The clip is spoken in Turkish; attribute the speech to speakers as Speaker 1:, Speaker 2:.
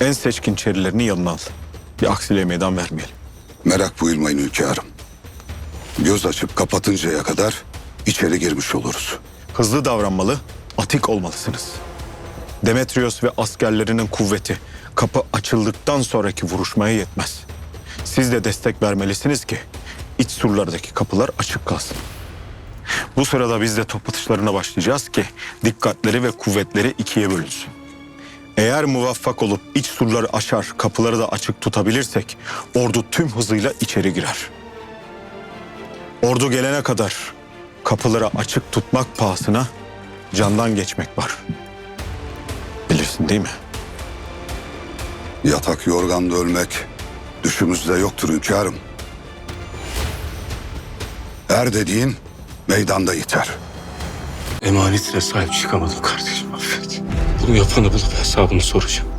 Speaker 1: en seçkin çerilerini yanına al. Bir aksiliğe meydan vermeyelim.
Speaker 2: Merak buyurmayın hünkârım. Göz açıp kapatıncaya kadar içeri girmiş oluruz.
Speaker 1: Hızlı davranmalı, atik olmalısınız. Demetrios ve askerlerinin kuvveti kapı açıldıktan sonraki vuruşmaya yetmez. Siz de destek vermelisiniz ki iç surlardaki kapılar açık kalsın. Bu sırada biz de top atışlarına başlayacağız ki dikkatleri ve kuvvetleri ikiye bölünsün. Eğer muvaffak olup iç surları aşar, kapıları da açık tutabilirsek ordu tüm hızıyla içeri girer. Ordu gelene kadar kapıları açık tutmak pahasına candan geçmek var. Bilirsin değil mi?
Speaker 2: Yatak yorganda ölmek düşümüzde yoktur hünkârım. Er dediğin meydanda yeter.
Speaker 3: Emanetine sahip çıkamadım kardeşim Bunu yapanı bulup hesabını soracağım.